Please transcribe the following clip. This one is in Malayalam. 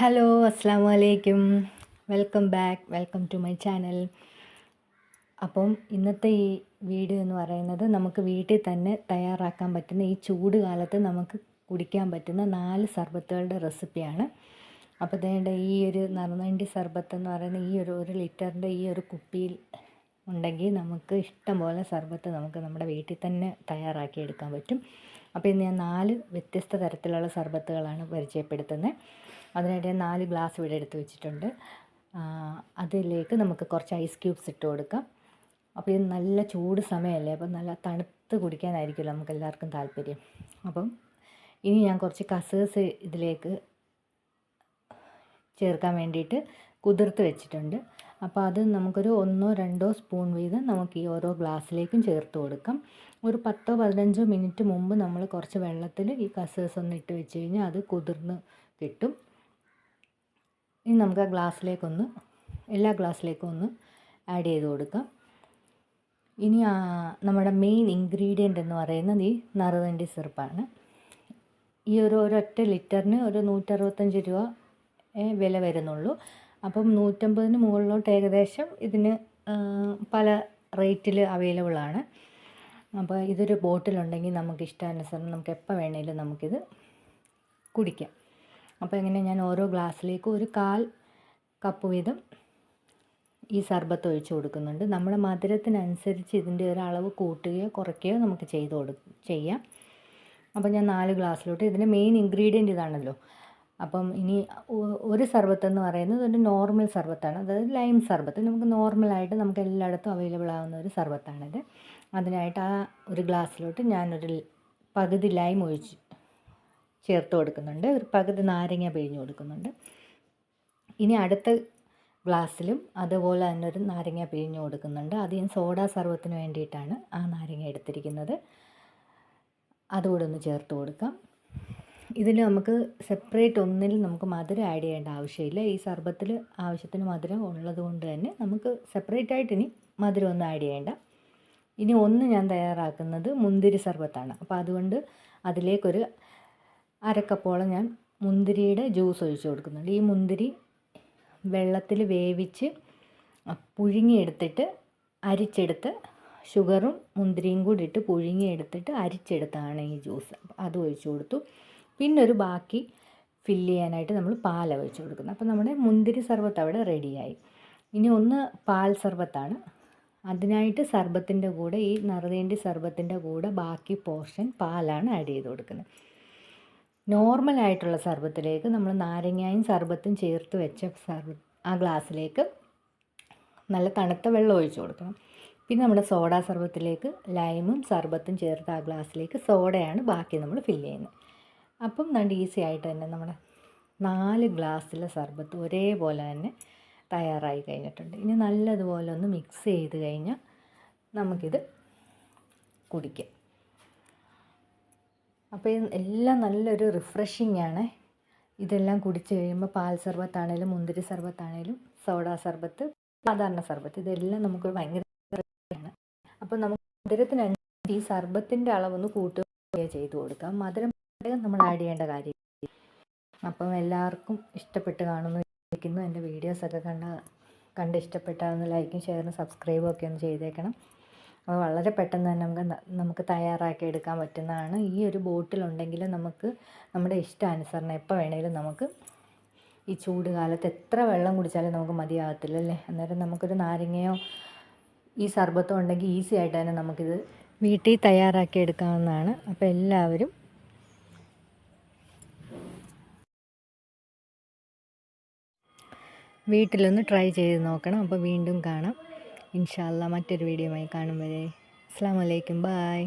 ഹലോ അസ്സാം വലൈക്കും welcome back welcome to my channel. അപ്പം ഇന്നത്തെ ഈ വീഡിയോ എന്ന് പറയുന്നത് നമുക്ക് വീട്ടിൽ തന്നെ തയ്യാറാക്കാൻ പറ്റുന്ന ഈ ചൂട് കാലത്ത് നമുക്ക് കുടിക്കാൻ പറ്റുന്ന നാല് സർബത്തുകളുടെ റെസിപ്പിയാണ്. അപ്പോൾ ഇതേണ്ട ഈ ഒരു നറുനണ്ടി സർബത്ത് എന്ന് പറയുന്ന ഈ ഒരു ഒരു ലിറ്ററിന്റെ ഈ ഒരു കുപ്പിയിൽ ഉണ്ടെങ്കിൽ നമുക്ക് ഇഷ്ടം പോലെ സർബത്ത് നമുക്ക് നമ്മുടെ വീട്ടിൽ തന്നെ തയ്യാറാക്കി എടുക്കാൻ പറ്റും. അപ്പോൾ ഇന്ന് ഞാൻ നാല് വ്യത്യസ്ത തരത്തിലുള്ള സർബത്തുകളാണ് പരിചയപ്പെടുത്തുന്നത്. അതിനായിട്ട് ഞാൻ നാല് ഗ്ലാസ് ഇവിടെ എടുത്ത് വെച്ചിട്ടുണ്ട്. അതിലേക്ക് നമുക്ക് കുറച്ച് ഐസ് ക്യൂബ്സ് ഇട്ട് കൊടുക്കാം. അപ്പോൾ ഇത് നല്ല ചൂട് സമയമല്ലേ അപ്പം നല്ല തണുത്ത് കുടിക്കാനായിരിക്കുമല്ലോ നമുക്ക് എല്ലാവർക്കും താല്പര്യം. അപ്പം ഇനി ഞാൻ കുറച്ച് കസേഴ്സ് ഇതിലേക്ക് ചേർക്കാൻ വേണ്ടിയിട്ട് കുതിർത്ത് വെച്ചിട്ടുണ്ട്. അപ്പോൾ അത് നമുക്കൊരു ഒന്നോ രണ്ടോ സ്പൂൺ വീതം നമുക്ക് ഈ ഓരോ ഗ്ലാസ്സിലേക്കും ചേർത്ത് കൊടുക്കാം. ഒരു പത്തോ പതിനഞ്ചോ മിനിറ്റ് മുമ്പ് നമ്മൾ കുറച്ച് വെള്ളത്തിൽ ഈ കസേഴ്സ് ഒന്ന് ഇട്ട് വെച്ച് കഴിഞ്ഞാൽ അത് കുതിർന്ന് കിട്ടും. ഇനി നമുക്ക് ആ ഗ്ലാസ്സിലേക്കൊന്ന് എല്ലാ ഗ്ലാസ്സിലേക്കും ഒന്ന് ആഡ് ചെയ്ത് കൊടുക്കാം. ഇനി നമ്മുടെ മെയിൻ ഇൻഗ്രീഡിയന്റ് എന്ന് പറയുന്നത് ഈ നറുതണ്ടി സിറപ്പാണ്. ഈ ഒരു ഒരൊറ്റ ലിറ്ററിന് ഒരു നൂറ്ററുപത്തഞ്ച് രൂപ വില വരുന്നുള്ളൂ. അപ്പം നൂറ്റമ്പതിന് മുകളിലോട്ട് ഏകദേശം ഇതിന് പല റേറ്റിൽ അവൈലബിൾ ആണ്. അപ്പോൾ ഇതൊരു ബോട്ടിലുണ്ടെങ്കിൽ നമുക്ക് ഇഷ്ടാനുസരണം നമുക്ക് എപ്പോൾ വേണേലും നമുക്കിത് കുടിക്കാം. അപ്പോൾ ഇങ്ങനെ ഞാൻ ഓരോ ഗ്ലാസ്സിലേക്ക് ഒരു കാൽ കപ്പ് വീതം ഈ സർബത്ത് ഒഴിച്ച് കൊടുക്കുന്നുണ്ട്. നമ്മുടെ മധുരത്തിനനുസരിച്ച് ഇതിന്റെ ഒരു അളവ് കൂട്ടുകയോ കുറയ്ക്കുകയോ നമുക്ക് ചെയ്ത് കൊടു ചെയ്യാം. അപ്പോൾ ഞാൻ നാല് ഗ്ലാസ്സിലോട്ട് ഇതിന്റെ മെയിൻ ഇൻഗ്രീഡിയന്റ് ഇതാണല്ലോ. അപ്പം ഇനി ഒരു സർബത്ത് എന്ന് പറയുന്നത് ഒരു നോർമൽ സർബത്താണ്. അതായത് ലൈം സർബത്ത്. നമുക്ക് നോർമലായിട്ട് നമുക്ക് എല്ലായിടത്തും അവൈലബിൾ ആവുന്ന ഒരു സർബത്താണിത്. അതിനായിട്ട് ആ ഒരു ഗ്ലാസ്സിലോട്ട് ഞാനൊരു പകുതി ലൈം ഒഴിച്ച് ചേർത്ത് കൊടുക്കുന്നുണ്ട്. ഒരു പകുതി നാരങ്ങ പിഴിഞ്ഞ് കൊടുക്കുന്നുണ്ട്. ഇനി അടുത്ത ഗ്ലാസ്സിലും അതുപോലെ തന്നെ ഒരു നാരങ്ങ പിഴിഞ്ഞ് കൊടുക്കുന്നുണ്ട്. അത് ഞാൻ സോഡാ സർവത്തിന് വേണ്ടിയിട്ടാണ് ആ നാരങ്ങ എടുത്തിരിക്കുന്നത്. അതുകൂടെ ഒന്ന് ചേർത്ത് കൊടുക്കാം. ഇതിൽ നമുക്ക് സെപ്പറേറ്റ് ഒന്നിൽ നമുക്ക് മധുരം ആഡ് ചെയ്യേണ്ട ആവശ്യമില്ല. ഈ സർബത്തിൽ ആവശ്യത്തിന് മധുരം ഉള്ളത് കൊണ്ട് തന്നെ നമുക്ക് സെപ്പറേറ്റ് ആയിട്ട് ഇനി മധുരം ഒന്നും ആഡ് ചെയ്യേണ്ട. ഇനി ഒന്ന് ഞാൻ തയ്യാറാക്കുന്നത് മുന്തിരി സർബത്താണ്. അപ്പോൾ അതുകൊണ്ട് അതിലേക്കൊരു അരക്കപ്പോളം ഞാൻ മുന്തിരിയുടെ ജ്യൂസ് ഒഴിച്ച് കൊടുക്കുന്നുണ്ട്. ഈ മുന്തിരി വെള്ളത്തിൽ വേവിച്ച് പുഴുങ്ങിയെടുത്തിട്ട് അരിച്ചെടുത്ത് ഷുഗറും മുന്തിരിയും കൂടി ഇട്ട് പുഴുങ്ങിയെടുത്തിട്ട് അരിച്ചെടുത്താണ് ഈ ജ്യൂസ്. അത് ഒഴിച്ചു കൊടുത്തു. പിന്നെ ഒരു ബാക്കി ഫില്ല് ചെയ്യാനായിട്ട് നമ്മൾ പാൽ ഒഴിച്ച് കൊടുക്കുന്നത് അപ്പോൾ നമ്മുടെ മുന്തിരി സർബത്ത് അവിടെ റെഡിയായി. ഇനി ഒന്ന് പാൽ സർബത്താണ്. അതിനായിട്ട് സർബത്തിന്റെ കൂടെ ഈ നറുതേണ്ടി സർബത്തിന്റെ കൂടെ ബാക്കി പോർഷൻ പാലാണ് ആഡ് ചെയ്ത് കൊടുക്കുന്നത്. നോർമലായിട്ടുള്ള സർബത്തിലേക്ക് നമ്മൾ നാരങ്ങയും സർബത്തും ചേർത്ത് വെച്ച സർബ ആ ഗ്ലാസ്സിലേക്ക് നല്ല തണുത്ത വെള്ളം ഒഴിച്ചു കൊടുക്കണം. പിന്നെ നമ്മുടെ സോഡ സർബത്തിലേക്ക് ലൈമും സർബത്തും ചേർത്ത് ആ ഗ്ലാസ്സിലേക്ക് സോഡയാണ് ബാക്കി നമ്മൾ ഫില്ല് ചെയ്യുന്നത്. അപ്പം നല്ല ഈസി ആയിട്ട് തന്നെ നമ്മുടെ നാല് ഗ്ലാസ്സിലെ സർബത്ത് ഒരേപോലെ തന്നെ തയ്യാറായി കഴിഞ്ഞിട്ടുണ്ട്. ഇനി നല്ലതുപോലെ ഒന്ന് മിക്സ് ചെയ്ത് കഴിഞ്ഞാൽ നമുക്കിത് കുടിക്കാം. അപ്പോൾ എല്ലാം നല്ലൊരു റിഫ്രഷിംഗ് ആണ്. ഇതെല്ലാം കുടിച്ച് കഴിയുമ്പോൾ പാൽ സർബത്താണേലും മുന്തിരി സർബത്താണേലും സോഡ സർബത്ത് സാധാരണ സർബത്ത് ഇതെല്ലാം നമുക്ക് ഭയങ്കര ആണ് അപ്പോൾ നമുക്ക് മധുരത്തിനനുസരിച്ച് ഈ സർബത്തിന്റെ അളവൊന്ന് കൂട്ടുകയോ ചെയ്തു കൊടുക്കാം. മധുരം നമ്മൾ ആഡ് ചെയ്യേണ്ട കാര്യം അപ്പം എല്ലാവർക്കും ഇഷ്ടപ്പെട്ട് കാണുന്നു ഇരിക്കുന്നു. എന്റെ വീഡിയോസൊക്കെ കണ്ട കണ്ട് ഇഷ്ടപ്പെട്ടാൽ ഒന്ന് ലൈക്കും ഷെയറും സബ്സ്ക്രൈബും ഒക്കെ ഒന്ന് ചെയ്തേക്കണം. അപ്പോൾ വളരെ പെട്ടെന്ന് തന്നെ നമുക്ക് നമുക്ക് തയ്യാറാക്കി എടുക്കാൻ പറ്റുന്നതാണ്. ഈ ഒരു ബോട്ടിലുണ്ടെങ്കിൽ നമുക്ക് നമ്മുടെ ഇഷ്ടാനുസരണം എപ്പോൾ വേണമെങ്കിലും നമുക്ക് ഈ ചൂട് കാലത്ത് എത്ര വെള്ളം കുടിച്ചാലും നമുക്ക് മതിയാകത്തില്ല അല്ലേ? അന്നേരം നമുക്കൊരു നാരങ്ങയോ ഈ സർബത്തോ ഉണ്ടെങ്കിൽ ഈസി ആയിട്ട് തന്നെ നമുക്കിത് വീട്ടിൽ തയ്യാറാക്കി എടുക്കാവുന്നതാണ്. അപ്പോൾ എല്ലാവരും വീട്ടിലൊന്ന് ട്രൈ ചെയ്ത് നോക്കണം. അപ്പോൾ വീണ്ടും കാണാം. ഇൻഷാല്ല മറ്റൊരു വീഡിയോയുമായി കാണും വരെ. അസ്സാം വലൈക്കും ബായ്